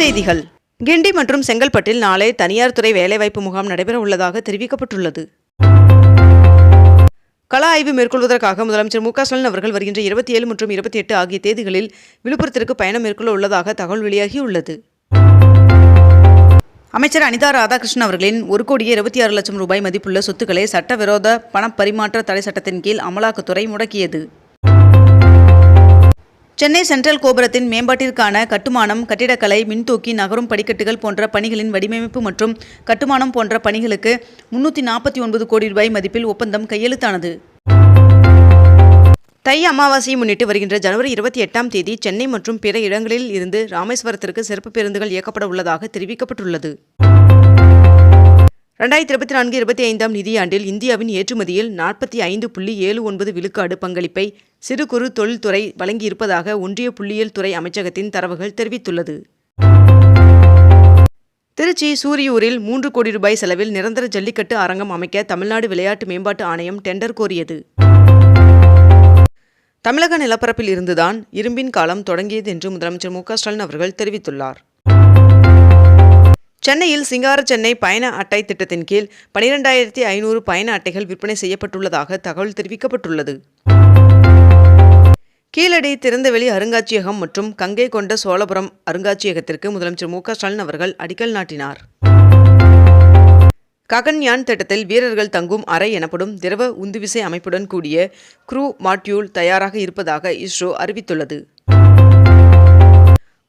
செய்திகள். கிண்டி மற்றும் செங்கல்பட்டில் நாளை தனியார் துறை வேலைவாய்ப்பு முகாம் நடைபெற உள்ளதாக தெரிவிக்கப்பட்டுள்ளது. கள ஆய்வு மேற்கொள்வதற்காக முதலமைச்சர் மு க ஸ்டாலின் அவர்கள் வருகின்ற இருபத்தி ஏழு மற்றும் இருபத்தி எட்டு ஆகிய தேதிகளில் விழுப்புரத்திற்கு பயணம் மேற்கொள்ள உள்ளதாக தகவல் வெளியாகியுள்ளது. அமைச்சர் அனிதா ராதாகிருஷ்ணன் அவர்களின் ஒரு கோடியே இருபத்தி ஆறு லட்சம் ரூபாய் மதிப்புள்ள சொத்துக்களை சட்டவிரோத பணப்பரிமாற்ற தடை சட்டத்தின் கீழ் அமலாக்கத்துறை முடக்கியது. சென்னை சென்ட்ரல் கோபுரத்தின் மேம்பாட்டிற்கான கட்டுமானம் கட்டிடக்கலை மின்தூக்கி நகரும் படிக்கட்டுகள் போன்ற பணிகளின் வடிவமைப்பு மற்றும் கட்டுமானம் போன்ற பணிகளுக்கு முன்னூற்றி நாற்பத்தி ஒன்பது கோடி ரூபாய் மதிப்பில் ஒப்பந்தம் கையெழுத்தானது. தை அமாவாசையை முன்னிட்டு வருகின்ற ஜனவரி இருபத்தி எட்டாம் தேதி சென்னை மற்றும் பிற இடங்களில் இருந்து ராமேஸ்வரத்திற்கு சிறப்பு பேருந்துகள் இயக்கப்பட உள்ளதாக தெரிவிக்கப்பட்டுள்ளது. ரெண்டாயிரத்தி இருபத்தி நான்கு இருபத்தி ஐந்தாம் நிதியாண்டில் இந்தியாவின் ஏற்றுமதியில் நாற்பத்தி ஐந்து புள்ளி ஏழு ஒன்பது விழுக்காடு பங்களிப்பை சிறு குறு தொழில்துறை வழங்கியிருப்பதாக ஒன்றிய புள்ளியியல் துறை அமைச்சகத்தின் தரவுகள் தெரிவித்துள்ளது. திருச்சி சூரியூரில் மூன்று கோடி ரூபாய் செலவில் நிரந்தர ஜல்லிக்கட்டு அரங்கம் அமைக்க தமிழ்நாடு விளையாட்டு மேம்பாட்டு ஆணையம் டெண்டர் கோரியது. தமிழக நிலப்பரப்பில் இருந்துதான் இரும்பின் காலம் தொடங்கியது என்று முதலமைச்சர் மு ஸ்டாலின் அவர்கள் தெரிவித்துள்ளார். சென்னையில் சிங்கார சென்னை பயண அட்டை திட்டத்தின் கீழ் பனிரெண்டாயிரத்தி ஐநூறு பயண அட்டைகள் விற்பனை செய்யப்பட்டுள்ளதாக தகவல் தெரிவிக்கப்பட்டுள்ளது. கீழடி திறந்தவெளி அருங்காட்சியகம் மற்றும் கங்கை கொண்ட சோழபுரம் அருங்காட்சியகத்திற்கு முதலமைச்சர் மு ஸ்டாலின் அவர்கள் அடிக்கல் நாட்டினார். ககன்யான் திட்டத்தில் வீரர்கள் தங்கும் அறை எனப்படும் திரவ உந்துவிசை அமைப்புடன் கூடிய குரூ மாட்யூல் தயாராக இருப்பதாக இஸ்ரோ அறிவித்துள்ளது.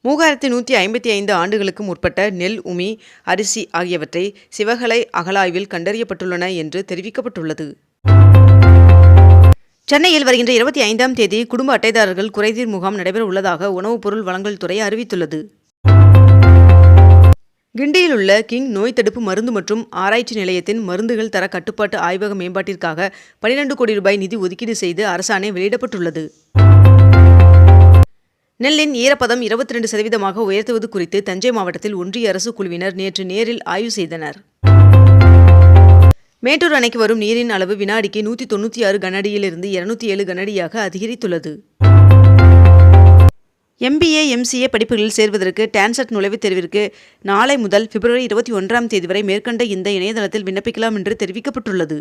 மூவாயிரத்தி நூற்றி ஐம்பத்தி ஐந்து ஆண்டுகளுக்கு முற்பட்ட நெல் உமி அரிசி ஆகியவற்றை சிவகலை அகலாய்வில் கண்டறியப்பட்டுள்ளன என்று தெரிவிக்கப்பட்டுள்ளது. சென்னையில் வருகின்ற இருபத்தி ஐந்தாம் தேதி குடும்ப அட்டைதாரர்கள் குறைதீர் முகாம் நடைபெற உள்ளதாக உணவுப் பொருள் வழங்கல் துறை அறிவித்துள்ளது. கிண்டியில் உள்ள கிங் நோய் தடுப்பு மருந்து மற்றும் ஆராய்ச்சி நிலையத்தின் மருந்துகள் தர கட்டுப்பாட்டு ஆய்வக மேம்பாட்டிற்காக பனிரெண்டு கோடி ரூபாய் நிதி ஒதுக்கீடு செய்து அரசாணை வெளியிடப்பட்டுள்ளது. நெல்லின் ஈரப்பதம் இருபத்தி ரெண்டு சதவீதமாக உயர்த்துவது குறித்து தஞ்சை மாவட்டத்தில் ஒன்றிய அரசு குழுவினர் நேற்று நேரில் ஆய்வு செய்தனர். மேட்டூர் அணைக்கு வரும் நீரின் அளவு வினாடிக்கு நூற்றி தொண்ணூற்றி ஆறு கனஅடியிலிருந்து இருநூத்தி ஏழு கனஅடியாக அதிகரித்துள்ளது. எம்பிஏ எம்சிஏ படிப்புகளில் சேர்வதற்கு டான்செட் நுழைவுத் தேர்விற்கு நாளை முதல் பிப்ரவரி இருபத்தி ஒன்றாம் தேதி வரை மேற்கண்ட இந்த இணையதளத்தில் விண்ணப்பிக்கலாம் என்று தெரிவிக்கப்பட்டுள்ளது.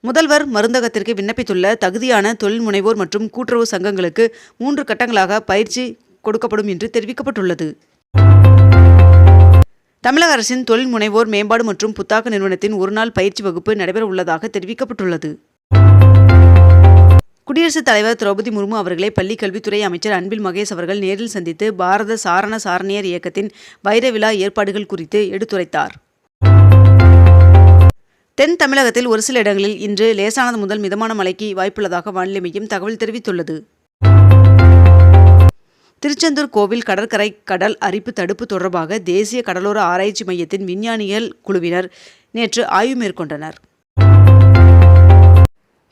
முதல்வர் மருந்தகத்திற்கு விண்ணப்பித்துள்ள தகுதியான தொழில் முனைவோர் மற்றும் கூட்டுறவு சங்கங்களுக்கு மூன்று கட்டங்களாக பயிற்சி கொடுக்கப்படும் என்று தெரிவிக்கப்பட்டுள்ளது. தமிழக அரசின் தொழில் முனைவோர் மேம்பாடு மற்றும் புத்தாக்க நிறுவனத்தின் ஒருநாள் பயிற்சி வகுப்பு நடைபெற உள்ளதாக தெரிவிக்கப்பட்டுள்ளது. குடியரசுத் தலைவர் திரௌபதி முர்மு அவர்களை பள்ளிக் கல்வித்துறை அமைச்சர் அன்பில் மகேஷ் அவர்கள் நேரில் சந்தித்து பாரத சாரண சாரணியர் இயக்கத்தின் வைர விழா ஏற்பாடுகள் குறித்து எடுத்துரைத்தார். தென் தமிழகத்தில் ஒரு சில இடங்களில் இன்று லேசானது முதல் மிதமான மழைக்கு வாய்ப்புள்ளதாக வானிலை மையம் தகவல் தெரிவித்துள்ளது. திருச்செந்தூர் கோவில் கடற்கரை கடல் அரிப்பு தடுப்பு தொடர்பாக தேசிய கடலோர ஆராய்ச்சி மையத்தின் விஞ்ஞானிகள் குழுவினர் நேற்று ஆய்வு மேற்கொண்டனர்.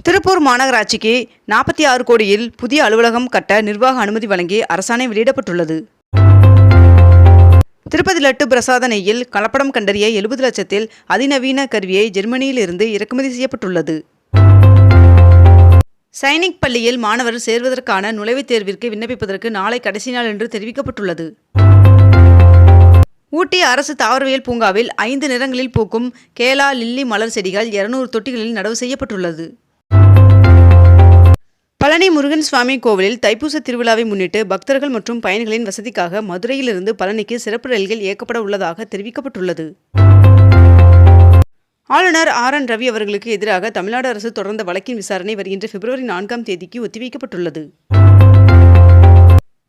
திருப்பூர் மாநகராட்சிக்கு நாற்பத்தி ஆறு கோடியில் புதிய அலுவலகம் கட்ட நிர்வாக அனுமதி வழங்கி அரசாணை வெளியிடப்பட்டுள்ளது. திருப்பதி லட்டு பிரசாத நெய்யில் கலப்படம் கண்டறிய எழுபது லட்சத்தில் அதிநவீன கருவியை ஜெர்மனியிலிருந்து இறக்குமதி செய்யப்பட்டுள்ளது. சைனிக் பள்ளியில் மாணவர் சேர்வதற்கான நுழைவுத் தேர்விற்கு விண்ணப்பிப்பதற்கு நாளை கடைசி நாள் என்று தெரிவிக்கப்பட்டுள்ளது. ஊட்டி அரசு தாவரவியல் பூங்காவில் ஐந்து நிறங்களில் பூக்கும் கேலா லில்லி மலர் செடிகள் இருநூறு தொட்டிகளில் நடவு செய்யப்பட்டுள்ளது. பழனி முருகன் சுவாமி கோவிலில் தைப்பூச திருவிழாவை முன்னிட்டு பக்தர்கள் மற்றும் பயணிகளின் வசதிக்காக மதுரையிலிருந்து பழனிக்கு சிறப்பு ரயில்கள் இயக்கப்பட உள்ளதாக தெரிவிக்கப்பட்டுள்ளது. ஆளுநர் ஆர் என் ரவி அவர்களுக்கு எதிராக தமிழ்நாடு அரசு தொடர்ந்த வழக்கின் விசாரணை வருகின்ற பிப்ரவரி நான்காம் தேதிக்கு ஒத்திவைக்கப்பட்டுள்ளது.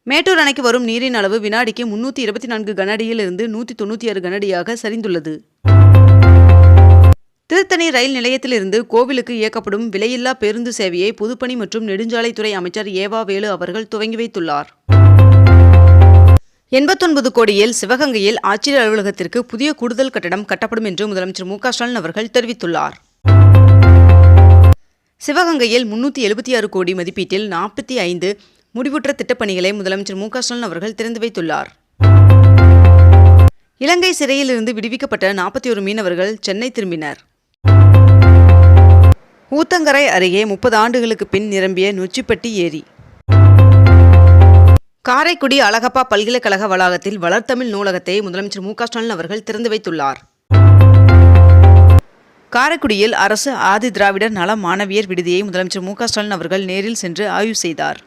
மேட்டூர் அணைக்கு வரும் நீரின் அளவு வினாடிக்கு முன்னூற்றி இருபத்தி நான்கு கனஅடியிலிருந்து நூற்றி தொண்ணூற்றி ஆறு கனஅடியாக சரிந்துள்ளது. திருத்தணி ரயில் நிலையத்திலிருந்து கோவிலுக்கு இயக்கப்படும் விலையில்லா பேருந்து சேவையை பொதுப்பணி மற்றும் நெடுஞ்சாலைத்துறை அமைச்சர் ஏவா வேலு அவர்கள் துவங்கி வைத்துள்ளார். எண்பத்தொன்பது கோடியில் சிவகங்கையில் ஆட்சியர் அலுவலகத்திற்கு புதிய கூடுதல் கட்டடம் கட்டப்படும் என்று முதலமைச்சர் மு க ஸ்டாலின் அவர்கள் தெரிவித்துள்ளார். சிவகங்கையில் முன்னூற்றி எழுபத்தி ஆறு கோடி மதிப்பீட்டில் நாற்பத்தி ஐந்து முடிவுற்ற திட்டப்பணிகளை முதலமைச்சர் மு க ஸ்டாலின் அவர்கள் திறந்து வைத்துள்ளார். இலங்கை சிறையிலிருந்து விடுவிக்கப்பட்ட நாற்பத்தி ஒரு மீனவர்கள் சென்னை திரும்பினர். ஊத்தங்கரை அருகே முப்பது ஆண்டுகளுக்கு பின் நிரம்பிய நொச்சிப்பட்டி ஏரி. காரைக்குடி அழகப்பா பல்கலைக்கழக வளாகத்தில் வளர்த்தமிழ் நூலகத்தை முதலமைச்சர் மு க ஸ்டாலின் அவர்கள் திறந்து வைத்துள்ளார். காரைக்குடியில் அரசு ஆதி திராவிடர் நல மாணவியர் விடுதியை முதலமைச்சர் மு க ஸ்டாலின் அவர்கள் நேரில் சென்று ஆய்வு செய்தார்.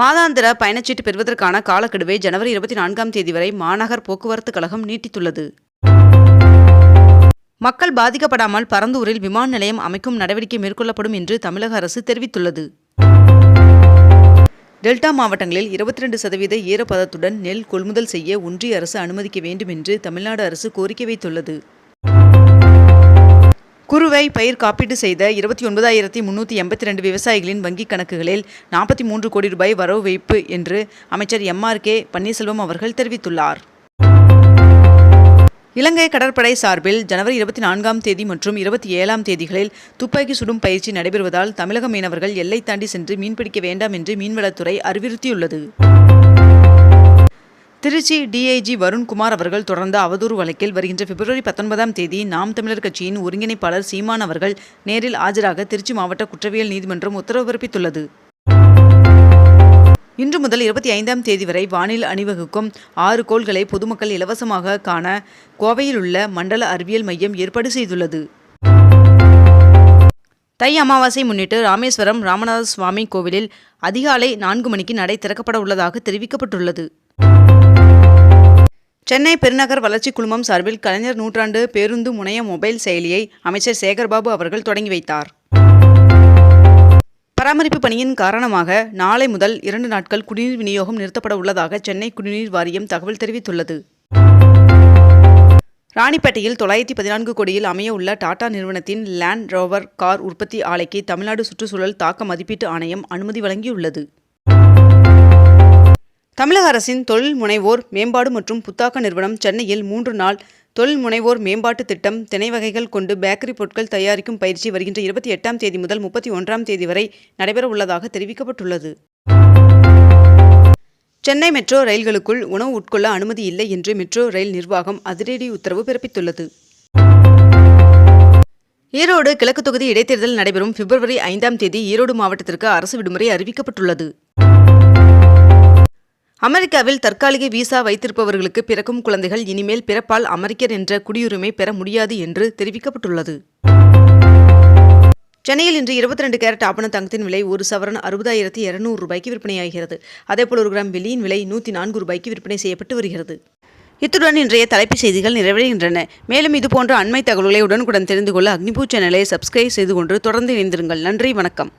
மாதாந்திர பயணச்சீட்டு பெறுவதற்கான காலக்கெடுவை ஜனவரி இருபத்தி நான்காம் தேதி வரை மாநகர் போக்குவரத்து கழகம் நீட்டித்துள்ளது. மக்கள் பாதிக்கப்படாமல் பரந்தூரில் விமான நிலையம் அமைக்கும் நடவடிக்கை மேற்கொள்ளப்படும் என்று தமிழக அரசு தெரிவித்துள்ளது. டெல்டா மாவட்டங்களில் இருபத்தி ரெண்டு சதவீத ஈரப்பதத்துடன் நெல் கொள்முதல் செய்ய ஒன்றிய அரசு அனுமதிக்க வேண்டும் என்று தமிழ்நாடு அரசு கோரிக்கை வைத்துள்ளது. குறுவை பயிர் காப்பீடு செய்த இருபத்தி ஒன்பதாயிரத்தி முன்னூற்றி எண்பத்தி ரெண்டு விவசாயிகளின் வங்கிக் கணக்குகளில் நாற்பத்தி மூன்று கோடி ரூபாய் வரவு வைப்பு என்று அமைச்சர் எம்ஆர் கே பன்னீர்செல்வம் அவர்கள் தெரிவித்துள்ளார். இலங்கை கடற்படை சார்பில் ஜனவரி இருபத்தி நான்காம் தேதி மற்றும் இருபத்தி ஏழாம் தேதிகளில் துப்பாக்கி சுடும் பயிற்சி நடைபெறுவதால் தமிழக மீனவர்கள் எல்லை தாண்டி சென்று மீன்பிடிக்க வேண்டாம் என்று மீன்வளத்துறை அறிவுறுத்தியுள்ளது. திருச்சி டிஐஜி வருண்குமார் அவர்கள் தொடர்ந்த அவதூறு வழக்கில் வருகின்ற பிப்ரவரி பத்தொன்பதாம் தேதி நாம் தமிழர் கட்சியின் ஒருங்கிணைப்பாளர் சீமான் அவர்கள் நேரில் ஆஜராக திருச்சி மாவட்ட குற்றவியல் நீதிமன்றம் உத்தரவு பிறப்பித்துள்ளது. இன்று முதல் இருபத்தி ஐந்தாம் தேதி வரை வானில் அணிவகுக்கும் ஆறு கோள்களை பொதுமக்கள் இலவசமாக காண கோவையில் உள்ள மண்டல அறிவியல் மையம் ஏற்பாடு செய்துள்ளது. தை அமாவாசை முன்னிட்டு ராமேஸ்வரம் ராமநாத சுவாமி கோவிலில் அதிகாலை நான்கு மணிக்கு நடை திறக்கப்பட உள்ளதாக தெரிவிக்கப்பட்டுள்ளது. சென்னை பெருநகர் வளர்ச்சி குழுமம் சார்பில் கலைஞர் நூற்றாண்டு பேருந்து முனைய மொபைல் செயலியை அமைச்சர் சேகர்பாபு அவர்கள் தொடங்கி வைத்தார். பராமரிப்பு பணியின் காரணமாக நாளை முதல் இரண்டு நாட்கள் குடிநீர் விநியோகம் நிறுத்தப்பட உள்ளதாக சென்னை குடிநீர் வாரியம் தகவல் தெரிவித்துள்ளது. ராணிப்பேட்டையில் தொள்ளாயிரத்தி பதினான்கு கோடியில் அமைய உள்ள டாடா நிறுவனத்தின் லேண்ட் ரோவர் கார் உற்பத்தி ஆலைக்கு தமிழ்நாடு சுற்றுச்சூழல் தாக்க மதிப்பீட்டு ஆணையம் அனுமதி வழங்கியுள்ளது. தமிழக அரசின் தொழில் முனைவோர் மேம்பாடு மற்றும் புத்தாக்க நிறுவனம் சென்னையில் மூன்று நாள் தொழில் முனைவோர் மேம்பாட்டு திட்டம் திணை வகைகள் கொண்டு பேக்கரி பொருட்கள் தயாரிக்கும் பயிற்சி வருகின்ற இருபத்தி எட்டாம் தேதி முதல் முப்பத்தி ஒன்றாம் தேதி வரை நடைபெற உள்ளதாக தெரிவிக்கப்பட்டுள்ளது. சென்னை மெட்ரோ ரயில்களுக்குள் உணவு உட்கொள்ள அனுமதி இல்லை என்று மெட்ரோ ரயில் நிர்வாகம் அதிரடி உத்தரவு பிறப்பித்துள்ளது. ஈரோடு கிழக்கு தொகுதி இடைத்தேர்தல் நடைபெறும் பிப்ரவரி ஐந்தாம் தேதி ஈரோடு மாவட்டத்திற்கு அரசு விடுமுறை அறிவிக்கப்பட்டுள்ளது. அமெரிக்காவில் தற்காலிக விசா வைத்திருப்பவர்களுக்கு பிறக்கும் குழந்தைகள் இனிமேல் பிறப்பால் அமெரிக்கர் என்ற குடியுரிமை பெற முடியாது என்று தெரிவிக்கப்பட்டுள்ளது. சென்னையில் இன்று இருபத்தி ரெண்டு கேரட் ஆபண தங்கத்தின் விலை ஒரு சவரன் அறுபதாயிரத்தி இருநூறு ரூபாய்க்கு விற்பனையாகிறது. அதேபோல் ஒரு கிராம் வெள்ளியின் விலை நூற்றி நான்கு ரூபாய்க்கு விற்பனை செய்யப்பட்டு வருகிறது. இத்துடன் இன்றைய தலைப்புச் செய்திகள் நிறைவடைகின்றன. மேலும் இதுபோன்ற அண்மை தகவல்களை உடனுக்குடன் தெரிந்து கொள்ள அக்னிபூ சேனலை சப்ஸ்கிரைப் செய்து கொண்டு தொடர்ந்து இணைந்திருங்கள். நன்றி வணக்கம்.